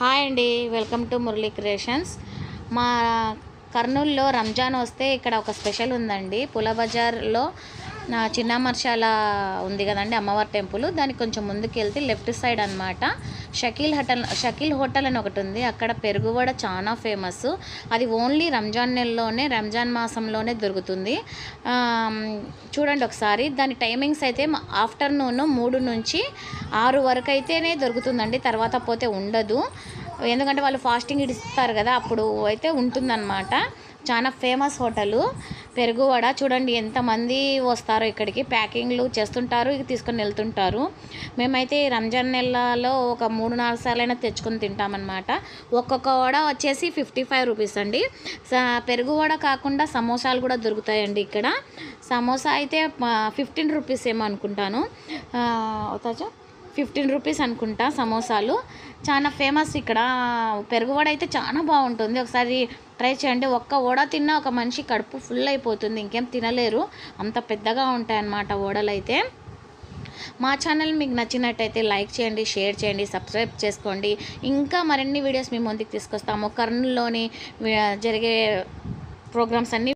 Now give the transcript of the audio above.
Hi అండి welcome to Murali creations. మా కర్నూలులో రంజాన్ వస్తే ఇక్కడ ఒక స్పెషల్ ఉందండి. పుల బజార్లో నా చిన్న మర్షాల ఉంది కదండి అమ్మవారి టెంపుల్. దానికి కొంచెం ముందుకు వెళ్తే లెఫ్ట్ సైడ్ అనమాట షకీల్ హోటల్ షకీల్ హోటల్ అని ఒకటి ఉంది. అక్కడ పెరుగు వడ చాలా ఫేమస్. అది ఓన్లీ రంజాన్ నెలలోనే రంజాన్ మాసంలోనే దొరుకుతుంది. చూడండి ఒకసారి. దాని టైమింగ్స్ అయితే ఆఫ్టర్నూన్ మూడు నుంచి ఆరు వరకు అయితేనే దొరుకుతుందండి. తర్వాత పోతే ఉండదు. ఎందుకంటే వాళ్ళు ఫాస్టింగ్ ఇస్తారు కదా అప్పుడు అయితే ఉంటుందన్నమాట. చాలా ఫేమస్ హోటలు. పెరుగు వడ చూడండి ఎంతమంది వస్తారో ఇక్కడికి. ప్యాకింగ్లు చేస్తుంటారు ఇక తీసుకొని వెళ్తుంటారు. మేమైతే రంజాన్ నెలలో ఒక మూడు నాలుగు సార్లు అయినా తెచ్చుకొని తింటామన్నమాట. ఒక్కొక్క వడ వచ్చేసి ఫిఫ్టీ ఫైవ్ రూపీస్ అండి. పెరుగు వడ కాకుండా సమోసాలు కూడా దొరుకుతాయండి ఇక్కడ. సమోసా అయితే ఫిఫ్టీన్ రూపీస్ ఏమో అనుకుంటాను. అవుతాచా ఫిఫ్టీన్ రూపీస్ అనుకుంటా సమోసాలు. చాలా ఫేమస్ ఇక్కడ. పెరుగు వడ అయితే చాలా బాగుంటుంది. ఒకసారి ట్రై చేయండి. ఒక్క వడ తిన్నా ఒక మనిషి కడుపు ఫుల్ అయిపోతుంది. ఇంకేం తినలేరు. అంత పెద్దగా ఉంటాయన్నమాట వడలు అయితే మా ఛానల్ మీకు నచ్చినట్టయితే లైక్ చేయండి షేర్ చేయండి సబ్స్క్రైబ్ చేసుకోండి. ఇంకా మరిన్ని వీడియోస్ మీ ముందుకు తీసుకొస్తాము. కర్నూలులోని జరిగే ప్రోగ్రామ్స్ అన్నీ